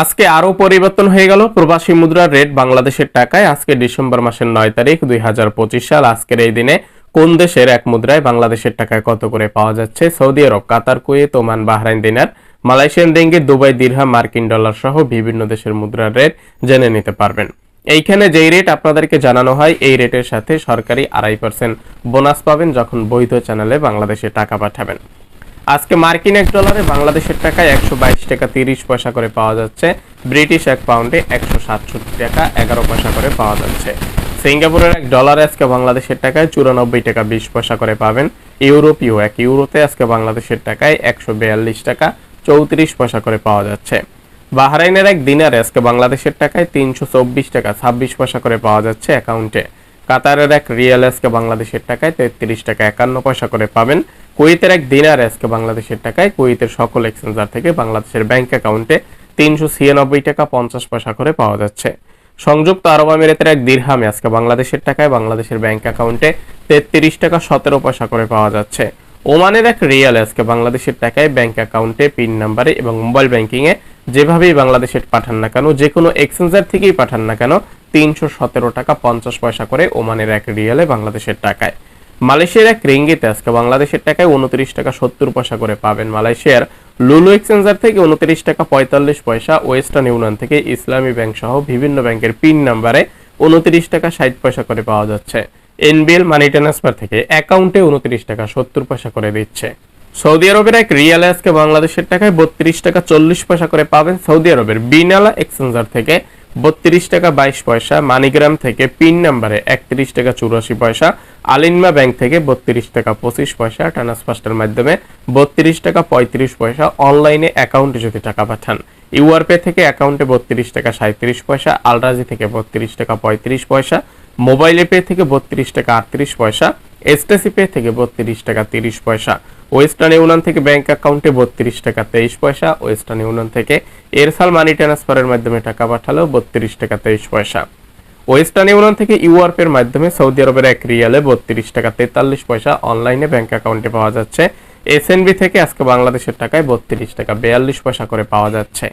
আজকে আরও পরিবর্তন হয়ে গেল। প্রবাসী মুদ্রার রেট বাংলাদেশের টাকায় আজকে ডিসেম্বর মাসের নয় তারিখ দুই হাজার পঁচিশ সাল। আজকের এই দিনে কোন দেশের এক মুদ্রায় বাংলাদেশের টাকায় কত করে পাওয়া যাচ্ছে? Saudi Arab, Qatar, Kuwait, Oman, Bahrain, dinar, Malaysian ringgit, Dubai, dirham, মার্কিন ডলার সহ বিভিন্ন দেশের মুদ্রার রেট জেনে নিতে পারবেন। এইখানে যেই রেট আপনাদেরকে জানানো হয়, এই রেটের সাথে সরকারি আড়াই পার্সেন্ট বোনাস পাবেন যখন বৈধ চ্যানেলে বাংলাদেশে টাকা পাঠাবেন। আজকে মার্কিন এক ডলারে বাংলাদেশের টাকায় একশো বাইশ টাকা তিরিশ পয়সা করে পাওয়া যাচ্ছে। ব্রিটিশ এক পাউন্ডে একশো সাতষট্টি টাকা এগারো পয়সা করে পাওয়া যাচ্ছে। সিঙ্গাপুরের এক ডলারে আজকে বাংলাদেশের টাকায় চুরানব্বই টাকা বিশ পয়সা করে পাবেন। ইউরোপীয় এক ইউরোতে আজকে বাংলাদেশের টাকায় একশো বিয়াল্লিশ টাকা চৌত্রিশ পয়সা করে পাওয়া যাচ্ছে। বাহরাইনের এক দিনারে আজকে বাংলাদেশের টাকায় তিনশো চব্বিশ টাকা ছাব্বিশ পয়সা করে পাওয়া যাচ্ছে অ্যাকাউন্টে। কাতারের এক রিয়াল আজকে বাংলাদেশের টাকায় তেত্রিশ টাকা একান্ন পয়সা করে পাবেন। কুয়েতের এক দিনার আজকে বাংলাদেশের টাকায় কুয়েতের সকল এক্সচেঞ্জার থেকে বাংলাদেশের ব্যাংক অ্যাকাউন্টে তিনশো ছিয়ানব্বই টাকা পঞ্চাশ পয়সা করে পাওয়া যাচ্ছে। সংযুক্ত আরব আমিরাতের এক দিরহামে আজকে বাংলাদেশের টাকায় বাংলাদেশের ব্যাংক অ্যাকাউন্টে তেত্রিশ টাকা সতেরো পয়সা করে পাওয়া যাচ্ছে। ওমানের এক রিয়াল আজকে বাংলাদেশের টাকায় ব্যাংক অ্যাকাউন্টে পিন নাম্বারে এবং মোবাইল ব্যাংকিং এ যেভাবেই বাংলাদেশের পাঠান না কেন যে কোনো এক্সচেঞ্জার থেকেই পাঠান না কেন, তিনশো সতেরো টাকা পঞ্চাশ পয়সা করে ওমানের এক রিয়ালে বাংলাদেশের টাকায়। মালয়েশিয়ার এক রিঙ্গিতে আজকে বাংলাদেশের টাকায় উনত্রিশ টাকা সত্তর পয়সা করে পাবেন মালয়েশিয়ার লুলু এক্সচেঞ্জার থেকে উনত্রিশ টাকা পঁয়তাল্লিশ পয়সা ওয়েস্টার্ন ইউনিয়ন থেকে ইসলামী ব্যাংক সহ বিভিন্ন ব্যাংকের পিন নাম্বারে উনত্রিশ টাকা ষাট পয়সা করে পাওয়া যাচ্ছে। এনবিএল মানি ট্রান্সফার থেকে অ্যাকাউন্টে উনত্রিশ টাকা সত্তর পয়সা করে দিচ্ছে। সৌদি আরবের এক রিয়াল আজকে বাংলাদেশের টাকায় বত্রিশ টাকা চল্লিশ পয়সা করে পাবেন সৌদি আরবের বিনালা এক্সচেঞ্জার থেকে বত্রিশ টাকা বাইশ পয়সা, মানিগ্রাম থেকে পিন নাম্বারে একত্রিশ টাকা চুরাশি পয়সা, আলিনমা ব্যাংক থেকে বত্রিশ টাকা পঁচিশ পয়সা ট্রান্সফার্স্টের মাধ্যমে বত্রিশ টাকা পঁয়ত্রিশ পয়সা অনলাইনে অ্যাকাউন্টে যদি টাকা পাঠান। ইউআরপে থেকে অ্যাকাউন্টে বত্রিশ টাকা সাঁত্রিশ পয়সা, আলরাজি থেকে বত্রিশ টাকা পঁয়ত্রিশ পয়সা, মোবাইল পে থেকে বত্রিশ টাকা আটত্রিশ পয়সা এসটিসি পে থেকে বত্রিশ টাকা তিরিশ পয়সা। ওয়েস্টার্ন ইউনিয়ন থেকে ব্যাংক অ্যাকাউন্টে বত্রিশ টাকা তেইশ পয়সা। ওয়েস্টার্ন ইউনিয়ন থেকে এরসাল মানি ট্রান্সফারের মাধ্যমে টাকা পাঠালেও বত্রিশ টাকা তেইশ পয়সা। ওয়েস্টার্ন ইউনিয়ন থেকে ইউআরপি এর মাধ্যমে সৌদি আরবের এক রিয়ালে বত্রিশ টাকা তেতাল্লিশ পয়সা অনলাইনে ব্যাংক অ্যাকাউন্টে পাওয়া যাচ্ছে। এসএনবি থেকে আজকে বাংলাদেশের টাকায় বত্রিশ টাকা বিয়াল্লিশ পয়সা করে পাওয়া যাচ্ছে।